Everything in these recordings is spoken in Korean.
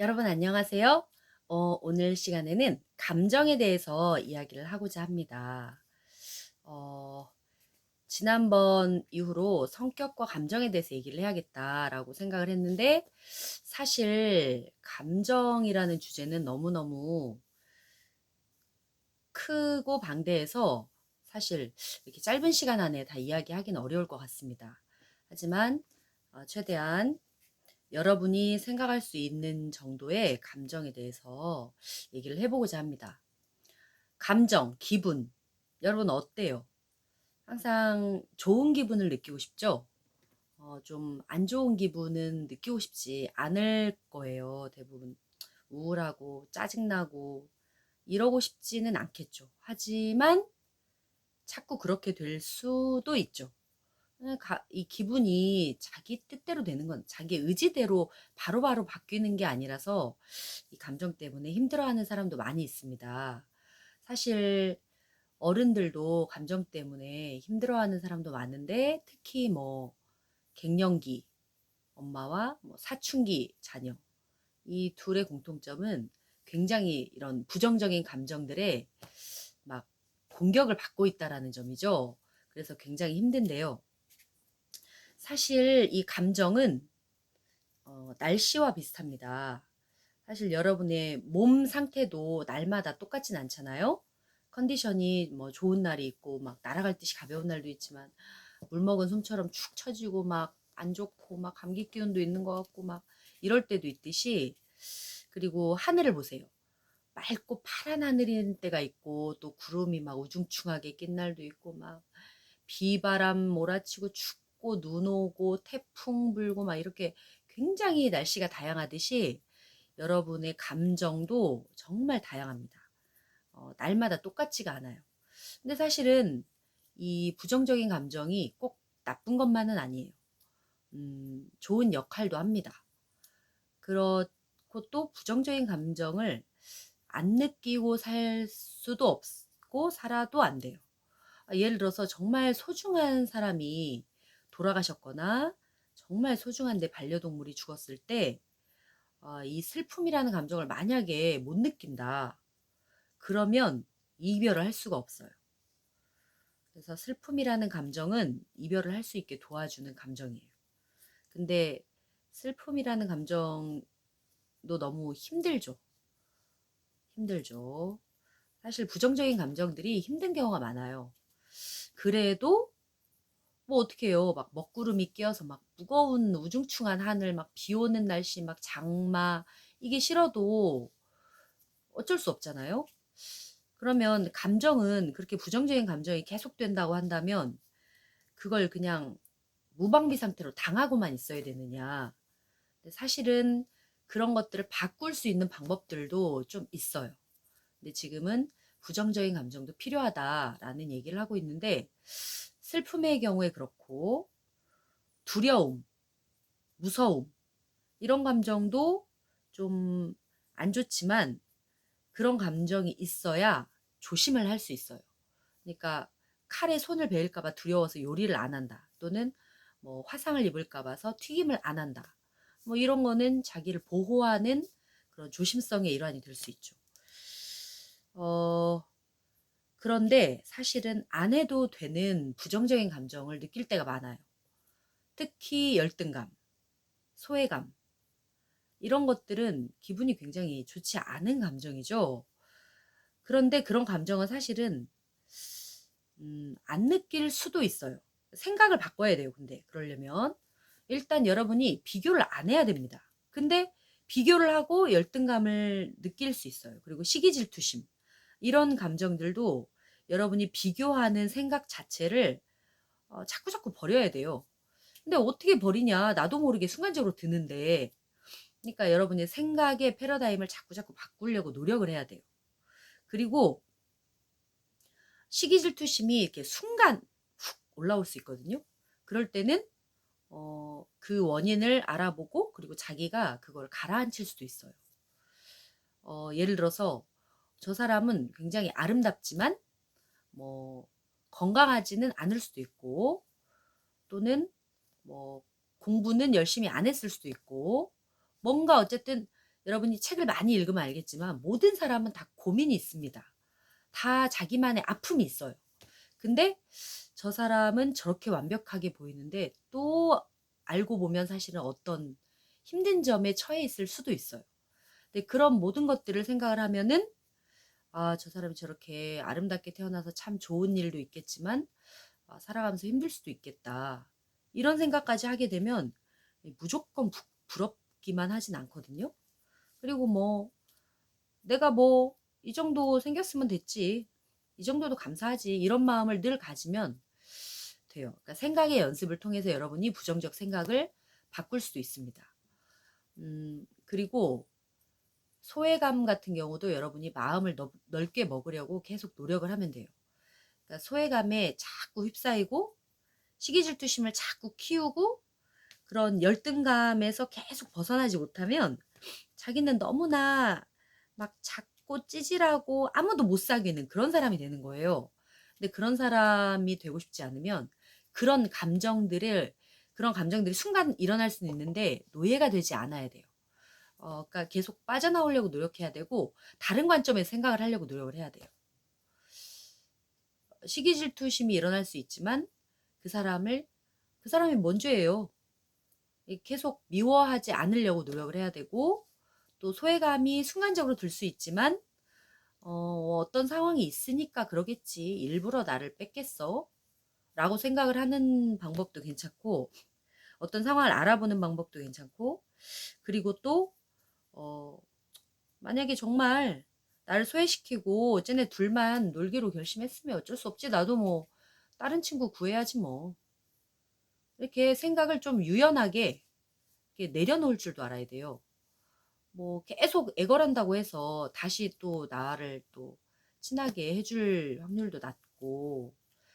여러분 안녕하세요. 어, 오늘 시간에는 감정에 대해서 이야기를 하고자 합니다. 어, 지난번 이후로 성격과 감정에 대해서 얘기를 해야겠다라고 생각을 했는데 사실 감정이라는 주제는 너무너무 크고 방대해서 사실 이렇게 짧은 시간 안에 다 이야기하기는 어려울 것 같습니다. 하지만 어, 최대한 여러분이 생각할 수 있는 정도의 감정에 대해서 얘기를 해보고자 합니다. 감정, 기분. 여러분 어때요? 항상 좋은 기분을 느끼고 싶죠? 어, 좀 안 좋은 기분은 느끼고 싶지 않을 거예요. 대부분 우울하고 짜증나고 이러고 싶지는 않겠죠. 하지만 자꾸 그렇게 될 수도 있죠. 이 기분이 자기 뜻대로 되는 건 자기 의지대로 바로바로 바뀌는 게 아니라서 이 감정 때문에 힘들어하는 사람도 많이 있습니다. 사실 어른들도 감정 때문에 힘들어하는 사람도 많은데 특히 뭐 갱년기 엄마와 뭐 사춘기 자녀 이 둘의 공통점은 굉장히 이런 부정적인 감정들에 막 공격을 받고 있다라는 점이죠. 그래서 굉장히 힘든데요. 사실 이 감정은 어, 날씨와 비슷합니다. 사실 여러분의 몸 상태도 날마다 똑같진 않잖아요. 컨디션이 뭐 좋은 날이 있고 막 날아갈 듯이 가벼운 날도 있지만 물 먹은 솜처럼 축 처지고 막 안 좋고 막 감기 기운도 있는 것 같고 막 이럴 때도 있듯이 그리고 하늘을 보세요. 맑고 파란 하늘인 때가 있고 또 구름이 막 우중충하게 낀 날도 있고 막 비바람 몰아치고 춥 고 춥고 눈 오고 태풍 불고 막 이렇게 굉장히 날씨가 다양하듯이 여러분의 감정도 정말 다양합니다. 어, 날마다 똑같지가 않아요. 근데 사실은 이 부정적인 감정이 꼭 나쁜 것만은 아니에요. 음, 좋은 역할도 합니다. 그렇고 또 부정적인 감정을 안 느끼고 살 수도 없고 살아도 안 돼요. 아, 예를 들어서 정말 소중한 사람이 돌아가셨거나 정말 소중한데 반려동물이 죽었을 때이 어, 슬픔이라는 감정을 만약에 못 느낀다. 그러면 이별을 할 수가 없어요. 그래서 슬픔이라는 감정은 이별을 할 수 있게 도와주는 감정이에요. 근데 슬픔이라는 감정도 너무 힘들죠. 힘들죠. 사실 부정적인 감정들이 힘든 경우가 많아요. 그래도 뭐 어떻게 해요. 막 먹구름이 끼어서 막 무거운 우중충한 하늘, 막 비 오는 날씨, 막 장마, 이게 싫어도 어쩔 수 없잖아요. 그러면 감정은 그렇게 부정적인 감정이 계속된다고 한다면 그걸 그냥 무방비 상태로 당하고만 있어야 되느냐. 사실은 그런 것들을 바꿀 수 있는 방법들도 좀 있어요. 근데 지금은 부정적인 감정도 필요하다라는 얘기를 하고 있는데 슬픔의 경우에 그렇고 두려움, 무서움 이런 감정도 좀 안 좋지만 그런 감정이 있어야 조심을 할 수 있어요. 그러니까 칼에 손을 베일까봐 두려워서 요리를 안 한다. 또는 뭐 화상을 입을까 봐서 튀김을 안 한다. 뭐 이런 거는 자기를 보호하는 그런 조심성의 일환이 될 수 있죠. 어, 그런데 사실은 안 해도 되는 부정적인 감정을 느낄 때가 많아요. 특히 열등감, 소외감, 이런 것들은 기분이 굉장히 좋지 않은 감정이죠. 그런데 그런 감정은 사실은 음, 안 느낄 수도 있어요. 생각을 바꿔야 돼요. 근데 그러려면 일단 여러분이 비교를 안 해야 됩니다. 근데 비교를 하고 열등감을 느낄 수 있어요. 그리고 시기 질투심 이런 감정들도 여러분이 비교하는 생각 자체를 어, 자꾸 자꾸 버려야 돼요. 근데 어떻게 버리냐? 나도 모르게 순간적으로 드는데. 그러니까 여러분의 생각의 패러다임을 자꾸 자꾸 바꾸려고 노력을 해야 돼요. 그리고 시기 질투심이 이렇게 순간 훅 올라올 수 있거든요. 그럴 때는 어, 그 원인을 알아보고 그리고 자기가 그걸 가라앉힐 수도 있어요. 어, 예를 들어서 저 사람은 굉장히 아름답지만 뭐 건강하지는 않을 수도 있고 또는 뭐 공부는 열심히 안 했을 수도 있고 뭔가 어쨌든 여러분이 책을 많이 읽으면 알겠지만 모든 사람은 다 고민이 있습니다. 다 자기만의 아픔이 있어요. 근데 저 사람은 저렇게 완벽하게 보이는데 또 알고 보면 사실은 어떤 힘든 점에 처해 있을 수도 있어요. 근데 그런 모든 것들을 생각을 하면은 아, 저 사람이 저렇게 아름답게 태어나서 참 좋은 일도 있겠지만 아, 살아가면서 힘들 수도 있겠다. 이런 생각까지 하게 되면 무조건 부, 부럽기만 하진 않거든요. 그리고 뭐 내가 뭐 이 정도 생겼으면 됐지. 이 정도도 감사하지. 이런 마음을 늘 가지면 돼요. 그러니까 생각의 연습을 통해서 여러분이 부정적 생각을 바꿀 수도 있습니다. 음, 그리고 소외감 같은 경우도 여러분이 마음을 넓, 넓게 먹으려고 계속 노력을 하면 돼요. 그러니까 소외감에 자꾸 휩싸이고 시기 질투심을 자꾸 키우고 그런 열등감에서 계속 벗어나지 못하면 자기는 너무나 막 작고 찌질하고 아무도 못 사귀는 그런 사람이 되는 거예요. 근데 그런 사람이 되고 싶지 않으면 그런 감정들을 그런 감정들이 순간 일어날 수는 있는데 노예가 되지 않아야 돼요. 어, 그러니까 계속 빠져나오려고 노력해야 되고 다른 관점에서 생각을 하려고 노력을 해야 돼요. 시기 질투심이 일어날 수 있지만 그 사람을 그 사람이 뭔 죄예요? 계속 미워하지 않으려고 노력을 해야 되고 또 소외감이 순간적으로 들 수 있지만 어, 어떤 상황이 있으니까 그러겠지. 일부러 나를 뺏겠어? 라고 생각을 하는 방법도 괜찮고 어떤 상황을 알아보는 방법도 괜찮고 그리고 또 어, 만약에 정말 나를 소외시키고 쟤네 둘만 놀기로 결심했으면 어쩔 수 없지. 나도 뭐 다른 친구 구해야지 뭐. 이렇게 생각을 좀 유연하게 이렇게 내려놓을 줄도 알아야 돼요. 뭐 계속 애걸한다고 해서 다시 또 나를 또 친하게 해줄 확률도 낮고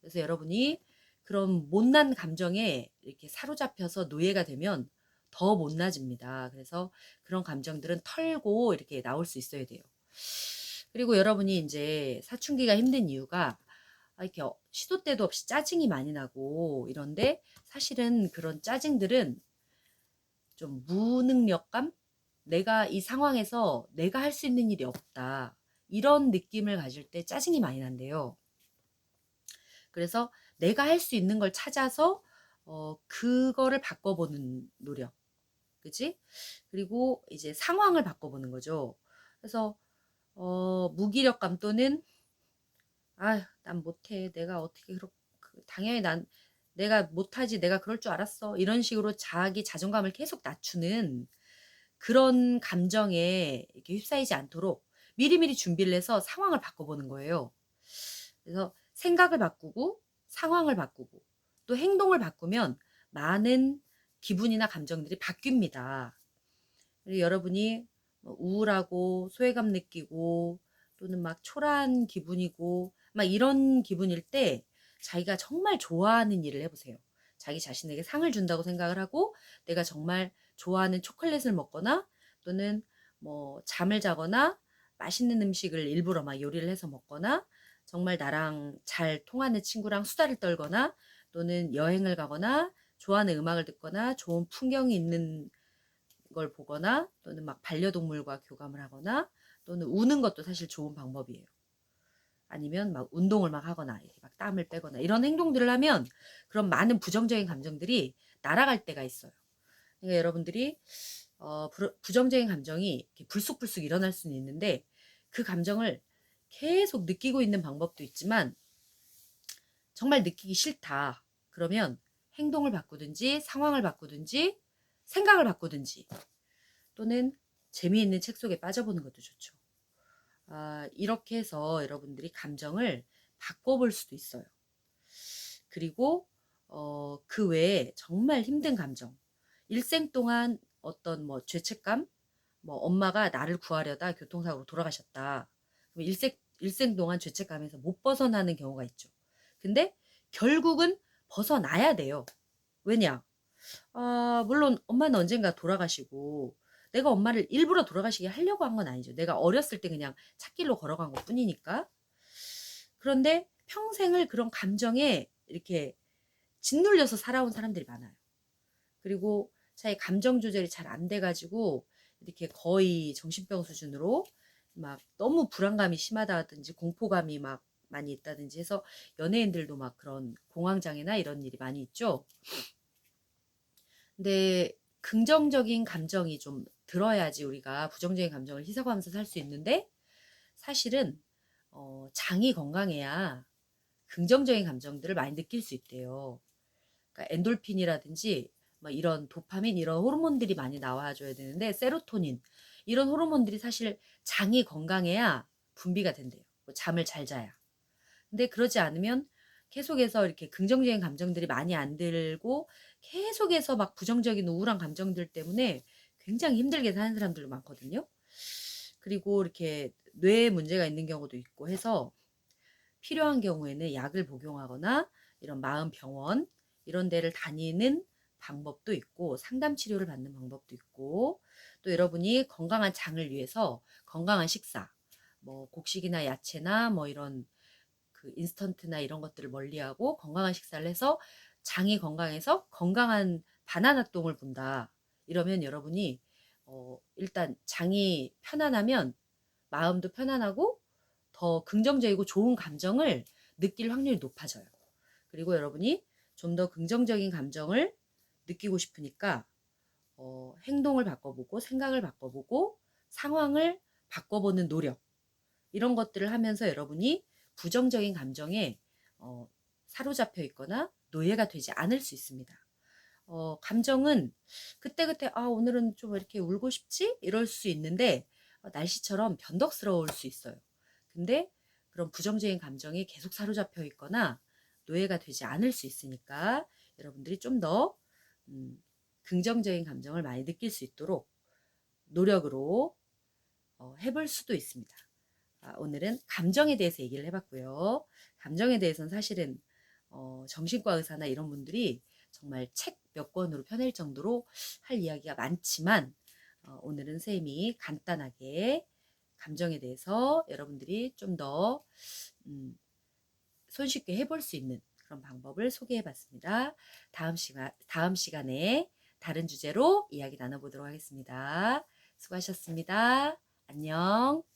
그래서 여러분이 그런 못난 감정에 이렇게 사로잡혀서 노예가 되면 더 못나집니다. 그래서 그런 감정들은 털고 이렇게 나올 수 있어야 돼요. 그리고 여러분이 이제 사춘기가 힘든 이유가 이렇게 시도 때도 없이 짜증이 많이 나고 이런데 사실은 그런 짜증들은 좀 무능력감? 내가 이 상황에서 내가 할 수 있는 일이 없다. 이런 느낌을 가질 때 짜증이 많이 난대요. 그래서 내가 할 수 있는 걸 찾아서 어, 그거를 바꿔보는 노력. 그지? 그리고 이제 상황을 바꿔보는 거죠. 그래서 어, 무기력감 또는 아, 난 못해. 내가 어떻게 그렇게 당연히 난 내가 못하지. 내가 그럴 줄 알았어. 이런 식으로 자기 자존감을 계속 낮추는 그런 감정에 이렇게 휩싸이지 않도록 미리미리 준비를 해서 상황을 바꿔보는 거예요. 그래서 생각을 바꾸고 상황을 바꾸고 또 행동을 바꾸면 많은 기분이나 감정들이 바뀝니다. 그리고 여러분이 뭐 우울하고 소외감 느끼고 또는 막 초라한 기분이고 막 이런 기분일 때 자기가 정말 좋아하는 일을 해보세요. 자기 자신에게 상을 준다고 생각을 하고 내가 정말 좋아하는 초콜릿을 먹거나 또는 뭐 잠을 자거나 맛있는 음식을 일부러 막 요리를 해서 먹거나 정말 나랑 잘 통하는 친구랑 수다를 떨거나 또는 여행을 가거나 좋아하는 음악을 듣거나 좋은 풍경이 있는 걸 보거나 또는 막 반려동물과 교감을 하거나 또는 우는 것도 사실 좋은 방법이에요. 아니면 막 운동을 막 하거나 막 땀을 빼거나 이런 행동들을 하면 그런 많은 부정적인 감정들이 날아갈 때가 있어요. 그러니까 여러분들이 어, 부정적인 감정이 불쑥불쑥 일어날 수는 있는데 그 감정을 계속 느끼고 있는 방법도 있지만 정말 느끼기 싫다. 그러면 행동을 바꾸든지 상황을 바꾸든지 생각을 바꾸든지 또는 재미있는 책 속에 빠져보는 것도 좋죠. 아, 이렇게 해서 여러분들이 감정을 바꿔볼 수도 있어요. 그리고 어, 그 외에 정말 힘든 감정, 일생 동안 어떤 뭐 죄책감, 뭐 엄마가 나를 구하려다 교통사고로 돌아가셨다. 일생 일생 동안 죄책감에서 못 벗어나는 경우가 있죠. 근데 결국은 벗어나야 돼요. 왜냐? 아, 물론 엄마는 언젠가 돌아가시고 내가 엄마를 일부러 돌아가시게 하려고 한 건 아니죠. 내가 어렸을 때 그냥 찾길로 걸어간 것 뿐이니까. 그런데 평생을 그런 감정에 이렇게 짓눌려서 살아온 사람들이 많아요. 그리고 자기 감정 조절이 잘 안 돼가지고 이렇게 거의 정신병 수준으로 막 너무 불안감이 심하다든지 공포감이 막 많이 있다든지 해서 연예인들도 막 그런 공황장애나 이런 일이 많이 있죠. 근데 긍정적인 감정이 좀 들어야지 우리가 부정적인 감정을 희석하면서 살 수 있는데 사실은 어, 장이 건강해야 긍정적인 감정들을 많이 느낄 수 있대요. 그러니까 엔돌핀이라든지 뭐 이런 도파민 이런 호르몬들이 많이 나와줘야 되는데 세로토닌 이런 호르몬들이 사실 장이 건강해야 분비가 된대요. 뭐 잠을 잘 자야. 근데 그러지 않으면 계속해서 이렇게 긍정적인 감정들이 많이 안 들고 계속해서 막 부정적인 우울한 감정들 때문에 굉장히 힘들게 사는 사람들도 많거든요. 그리고 이렇게 뇌에 문제가 있는 경우도 있고 해서 필요한 경우에는 약을 복용하거나 이런 마음 병원 이런 데를 다니는 방법도 있고 상담 치료를 받는 방법도 있고 또 여러분이 건강한 장을 위해서 건강한 식사 뭐 곡식이나 야채나 뭐 이런 그 인스턴트나 이런 것들을 멀리하고 건강한 식사를 해서 장이 건강해서 건강한 바나나 똥을 본다. 이러면 여러분이 어, 일단 장이 편안하면 마음도 편안하고 더 긍정적이고 좋은 감정을 느낄 확률이 높아져요. 그리고 여러분이 좀 더 긍정적인 감정을 느끼고 싶으니까 어, 행동을 바꿔보고 생각을 바꿔보고 상황을 바꿔보는 노력 이런 것들을 하면서 여러분이 부정적인 감정에 어, 사로잡혀 있거나 노예가 되지 않을 수 있습니다. 어, 감정은 그때그때 아 오늘은 좀 이렇게 울고 싶지 이럴 수 있는데 어, 날씨처럼 변덕스러울 수 있어요. 근데 그런 부정적인 감정이 계속 사로잡혀 있거나 노예가 되지 않을 수 있으니까 여러분들이 좀더 음, 긍정적인 감정을 많이 느낄 수 있도록 노력으로 어, 해볼 수도 있습니다. 아, 오늘은 감정에 대해서 얘기를 해봤고요. 감정에 대해서는 사실은 어, 정신과 의사나 이런 분들이 정말 책 몇 권으로 펴낼 정도로 할 이야기가 많지만 어, 오늘은 쌤이 간단하게 감정에 대해서 여러분들이 좀더 음, 손쉽게 해볼 수 있는 그런 방법을 소개해 봤습니다. 다음 시간, 다음 시간에 다른 주제로 이야기 나눠보도록 하겠습니다. 수고하셨습니다. 안녕.